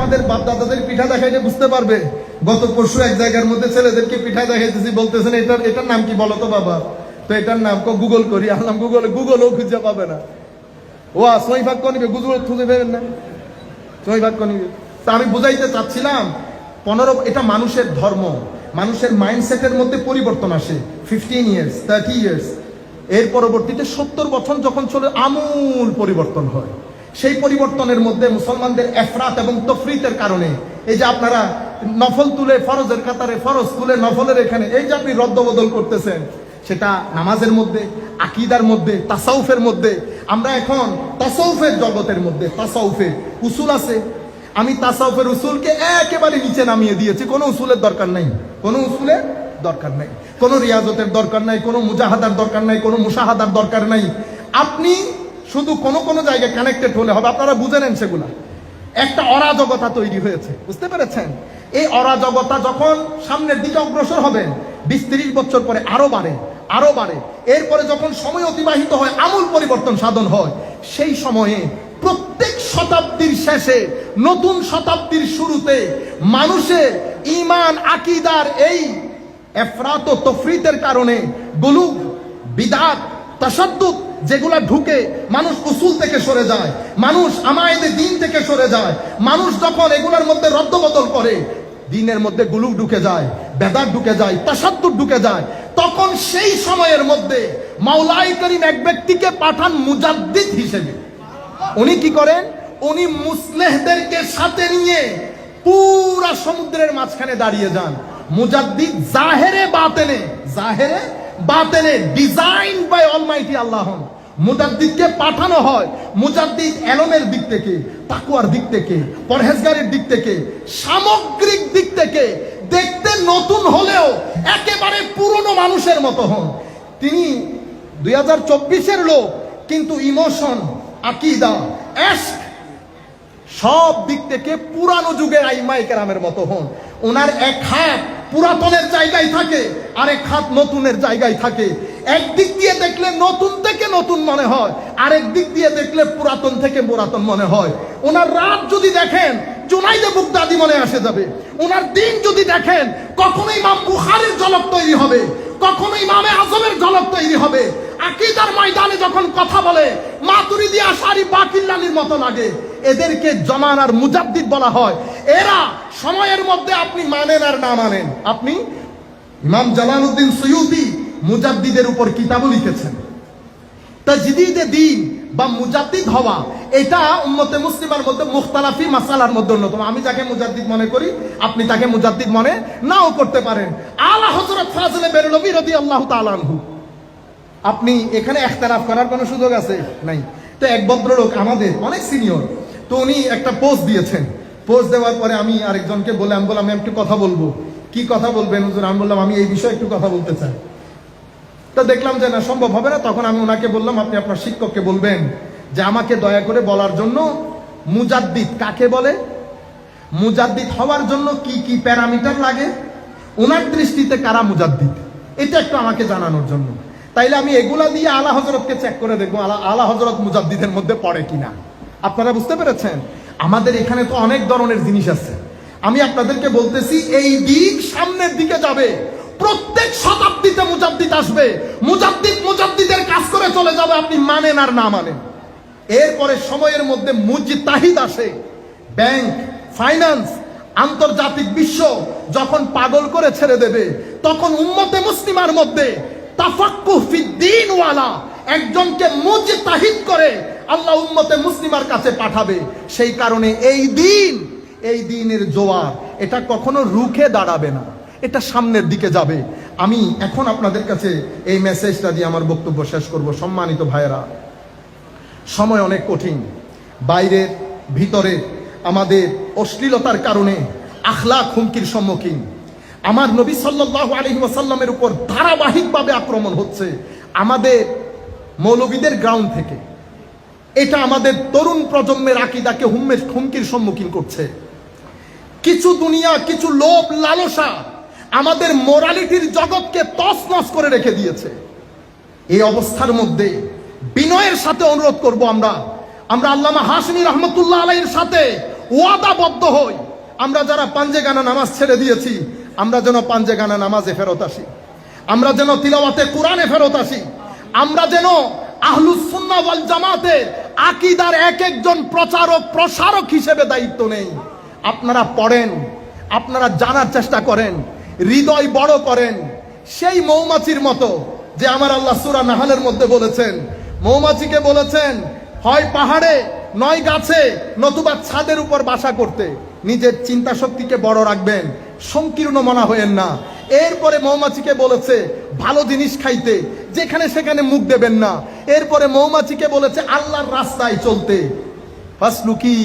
আমাদের বাপ দাদাদের পিঠা দেখাইলে বুঝতে পারবে। গত পরশু এক জায়গার মধ্যে ছেলেদেরকে পিঠা দেখাইতেছি, বলতেছেন, এটার এটার নাম কি বলো তো বাবা? তো এটার নাম কো গুগল করি আনলাম গুগল গুগলও খুঁজে পাবে না। ও সই ভাগ কনিবে গুগল খুঁজে পাবেন না। সই ভাগ কনিবে তা আমি বুঝাইতে চাচ্ছিলাম, পনেরো এটা মানুষের ধর্ম। মানুষের মাইন্ডসেটের মধ্যে পরিবর্তন আসে। ফিফটিন ইয়ার্স থার্টি ইয়ার্স এর পরবর্তীতে সত্তর বছর যখন চলে, আমূল পরিবর্তন হয়। সেই পরিবর্তনের মধ্যে মুসলমানদের এফরাত এবং তফরিতের কারণে, এই যে আপনারা নফল তুলে ফরজের কাতারে, ফরজ তুলে নফলের এখানে, এই যে আপনি রদ্দবদল করতেছেন, সেটা নামাজের মধ্যে, আকিদার মধ্যে, তাসাউফের মধ্যে, আমরা এখন তাসাউফের জগতের মধ্যে তাসাউফের উসুল আছে। আমি তাসাউফের উসুলকে একেবারে নিচে নামিয়ে দিয়েছি, কোনো উসুলের দরকার নাই, কোনো উসুলের দরকার নাই, কোনো রিয়াজতের দরকার নাই, কোনো মুজাহাদার দরকার নাই, কোনো মুশাহাদার দরকার নাই। আপনি শুধু কোনো কোনো জায়গায় কানেক্টেড হলে হবে। আপনারা বুঝে নেন সেগুলা। একটা অরাজকতা তৈরি হয়েছে। বুঝতে পেরেছেন? এই অরাজকতা যখন সামনের দিকে অগ্রসর হবেন বিশ তিরিশ বছর পরে আরও বাড়ে আরও বাড়ে। এরপরে যখন সময় অতিবাহিত হয়, আমূল পরিবর্তন সাধন হয়, সেই সময়ে প্রত্যেক শতাব্দীর শেষে, নতুন শতাব্দীর শুরুতে মানুষের ইমান আকিদার এই এফরাত তফরিতের কারণে গুলুক বিদাত তাসাদ্দুক, যেগুলা ঢুকে মানুষ উসুল থেকে সরে যায়, মানুষ আমায়দের দিন থেকে সরে যায়, মানুষ যখন এগুলোর মধ্যে রদ্দবদল করে, দিনের মধ্যে গুলুক ঢুকে যায়, বেদাত ঢুকে যায়, তাসাদ্দুক ঢুকে যায়, তখন সেই সময়ের মধ্যে মাওলাই করিম এক ব্যক্তিকে পাঠান মুজাদ্দিদ হিসেবে। উনি কি করেন? উনি মুসলেহদেরকে সাথে নিয়ে পুরা সমুদ্রের মাঝখানে দাঁড়িয়ে যান। মুজাদ্দিদ জাহেরে বাতেনে, জাহেরে বাতেনে ডিজাইন বাই অলমাইটি আল্লাহ মুজাদ্দিদকে পাঠানো হয়। মুজাদ্দিদ এলমের দিক থেকে, তাকুয়ার দিক থেকে, পরহেজগারের দিক থেকে, সামগ্রিক দিক থেকে দেখতে নতুন হলেও একেবারে পুরনো মানুষের মতো হন। তিনি দুই হাজার চব্বিশের লোক, কিন্তু ইমোশন, আকিদা এশক সব দিক থেকে পুরানো যুগের আইমাই কেরামের মতো হন। ওনার এক হাত পুরাতনের জায়গায় থাকে, আরেক হাত নতুনের জায়গায় থাকে। একদিক দিয়ে দেখলে নতুন থেকে নতুন মনে হয়, আরেক দিক দিয়ে দেখলে পুরাতন থেকে পুরাতন মনে হয়। ওনার রাত যদি দেখেন, জুনাইদে বুকদাদি মনে আসে যাবে। ওনার দিন যদি দেখেন, কখনো ইমাম বুখারের ঝলক তৈরি হবে, কখনো ইমামে আজমের ঝলক তৈরি হবে। আকিদার ময়দানে যখন কথা বলে মাতুরিদি আশারি বাকিল্লানির মতো লাগে। এদেরকে জমানার মুজাদ্দিদ বলা হয়। এরা সময়ের মধ্যে আপনি মানেন আর না মানেন। আপনি ইমাম জালালউদ্দিন সৈয়দি মুজাদ্দিদের উপর কিতাবও লিখেছেন। তাজদিদে দিন বা মুজাদ্দিদ হওয়া, এটা উম্মতে মুসলিমার মধ্যে মুখতালাফি মাসালার মধ্যে অন্যতম। আমি যাকে মুজাদ্দিদ মনে করি, আপনি তাকে মুজাদ্দিদ মনে নাও করতে পারেন। আলা হযরত ফাজলে বেরলভি রাদিয়াল্লাহু তাআলা আনহু। আপনি এখানে একতারাফ করার কোনো সুযোগ আছে? নাই। তো এক ভদ্রলোক আমাদের, অনেক সিনিয়র, তো উনি একটা পোস্ট দিয়েছেন। পোস্ট দেওয়ার পরে আমি আরেকজনকে বলে আমি বললাম একটু কথা বলব। কি কথা বলবেন? হুজুর, আমি বললাম, আমি এই বিষয়ে একটু কথা বলতে চাই। তো দেখলাম যে না, সম্ভব হবে না। তখন আমি ওনাকে বললাম, আপনি আপনার শিক্ষককে বলবেন যে আমাকে দয়া করে বলার জন্য মুজাদ্দিদ কাকে বলে? মুজাদ্দিদ হওয়ার জন্য কি কি প্যারামিটার লাগে? ওনার দৃষ্টিতে কারা মুজাদ্দিদ? এটা একটু আমাকে জানানোর জন্য। তাইলে আমি এগুলা দিয়ে আলা হজরতকে চেক করে দেখব, আলা আলা হজরত মুজাদ্দিদের মধ্যে পড়ে কিনা। আপনারা বুঝতে পেরেছেন? আমাদের এখানে তো অনেক ধরনের জিনিস আছে। আমি আপনাদেরকে বলতেছি, এই দিক সামনের দিকে যাবে। প্রত্যেক শতাব্দীতে মুজাদ্দিদ আসবে। মুজাদ্দিদ মুজাদ্দিদের কাজ করে চলে যাবে, আপনি মানেন আর না মানেন। এরপরে সময়ের মধ্যে মুজিতাহিদ আসে। ব্যাংক, ফাইন্যান্স, আন্তর্জাতিক বিশ্ব যখন পাগল করে ছেড়ে দেবে, তখন উম্মতে মুসলিমার মধ্যে তাফাক্কু ফিদ্দিন ওয়ালা, একজনকে মুজিতাহিদ করে আল্লাহ উম্মতে মুসলিমার কাছে পাঠাবে। সেই কারণে এই দিন, এই দিনের জোয়ার, এটা কখনো রুখে দাঁড়াবে না। এটা সামনের দিকে যাবে। আমি এখন আপনাদের কাছে এই মেসেজটা দিয়ে আমার বক্তব্য শেষ করব। সম্মানিত ভাইয়েরা, সময় অনেক কঠিন। বাইরের ভিতরে আমাদের অশ্লীলতার কারণে আখলাক হুমকির সম্মুখীন। আমার নবী সাল্লাল্লাহু আলাইহি ওয়াসাল্লামের উপর ধারাবাহিকভাবে আক্রমণ হচ্ছে আমাদের মৌলবীদের গ্রাউন্ড থেকে। এটা আমাদের তরুণ প্রজন্মের আকিদাকে হুম্মের হুমকির সম্মুখীন করছে। কিছু দুনিয়া, কিছু লোভ, লালসা আমাদের মোরালিটির জগৎকে তছনছ করে রেখে দিয়েছে। এই অবস্থার মধ্যে বিনয়ের সাথে অনুরোধ করব আমরা। আমরা আল্লামা হাসমি রহমতুল্লাহ আলাইয়ের সাথে ওয়াদাবদ্ধ হই। আমরা যারা পাঞ্জে গানা নামাজ ছেড়ে দিয়েছি, আমরা যেন পাঞ্জে গানা নামাজে ফেরত আসি। আমরা যেন তিলাওয়াতে কোরআনে ফেরত আসি। আমরা যেন আহলুস সুন্নাহ ওয়াল জামাতে আকীদার এক একজন প্রচারক, প্রসারক হিসেবে দায়িত্ব নেই। আপনারা পড়েন, আপনারা জানার চেষ্টা করেন, হৃদয় বড় করেন। সেই মৌমাছির মতো যে আমার আল্লাহ সূরা নাহালের মধ্যে বলেছেন। মৌমাছিকে বলেছেন, হয় পাহাড়ে, নয় গাছে, নতুবা ছাদের উপর বাসা করতে। নিজের চিন্তা শক্তিকে বড় রাখবেন, সংকীর্ণ মনা হয়েন না। এরপরে মৌমাছিকে বলেছে, ভালো জিনিস খাইতে, যেখানে সেখানে মুখ দেবেন না। এরপরে মৌমাছিকে বলেছে, আল্লাহর রাস্তায় চলতে। ফাসলুকি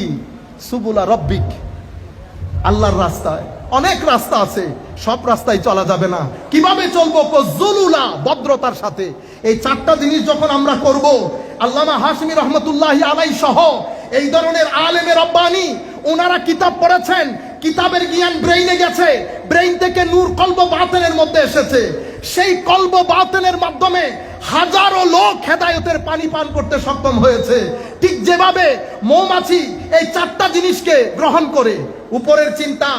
সুবুলা রব্বিক। আল্লাহর রাস্তায়। অনেক রাস্তা আছে, সব রাস্তায় চলা যাবে না। কীভাবে চলবো? জুলুলা, ভদ্রতার সাথে। এই চারটা জিনিস যখন আমরা করব, আল্লামা হাসমি রহমতুল্লাহ আলাই সহ, এই ধরনের আলেমে রব্বানি ওনারা কিতাব পড়েছেন, কিতাবের জ্ঞান ব্রেইনে গেছে, ব্রেইন থেকে নূর কল্ব বাতেনের মধ্যে এসেছে। সেই কল্ব বাতেনের মাধ্যমে হাজারো লোক হেদায়তের পানি পান করতে সক্ষম হয়েছে। ঠিক যেভাবে মৌমাছি এই চারটা জিনিসকে গ্রহণ করে, উপরের চিন্তা,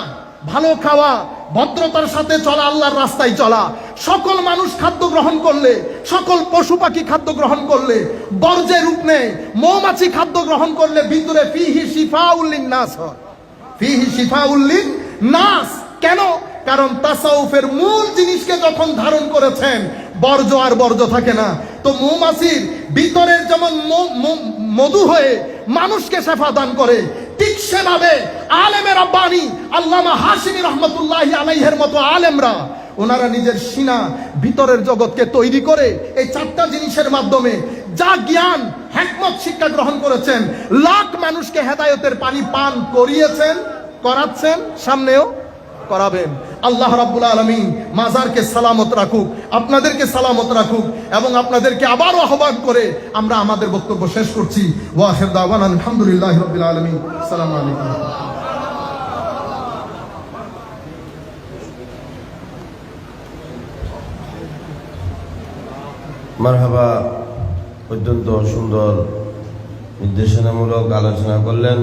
ভালো খাওয়া, ভদ্রতার সাথে চলা, আল্লাহর রাস্তায় চলা। সকল মানুষ খাদ্য গ্রহণ করলে, সকল পশু পাখি খাদ্য গ্রহণ করলে, বর্জ্যের রূপ নেয়। মৌমাছি খাদ্য গ্রহণ করলে ভিতরে ফিহি শিফা উল্লিন নাস হয়। ফিহি শিফা উল্লিন নাস কেন? কারণ তাসাউফের মূল জিনিসকে যখন ধারণ করেছেন, বর্জ্য আর বর্জ্য থাকে না। তো মৌমাছির ভিতরের যেমন মধু হয়ে মানুষকে শেফা দান করে, ঠিক সেভাবে আলেমের আব্বানি আল্লামা হাসিমি রহমতুল্লাহ আলাইহের মতো আলেমরা, ওনারা নিজের সিনা ভিতরের জগৎকে তৈরি করে এই চারটা জিনিসের মাধ্যমে যা জ্ঞান হ্যাকমত শিক্ষা গ্রহণ করেছেন, লাখ মানুষকে হেদায়তের পানি পান করিয়েছেন, করাচ্ছেন, সামনেও করাবেন। আল্লাহ রাব্বুল আলামিন মাজারকে সালামত রাখুক, আপনাদেরকে সালামত রাখুক এবং আপনাদেরকে আবারও আহ্বান করে আমরা আমাদের বক্তব্য শেষ করছি। ওয়াহিদ দাওয়ান আলহামদুলিল্লাহ রাব্বিল আলামিন। আসসালামু আলাইকুম। মারহাবা, অত্যন্ত সুন্দর নির্দেশনামূলক আলোচনা করলেন।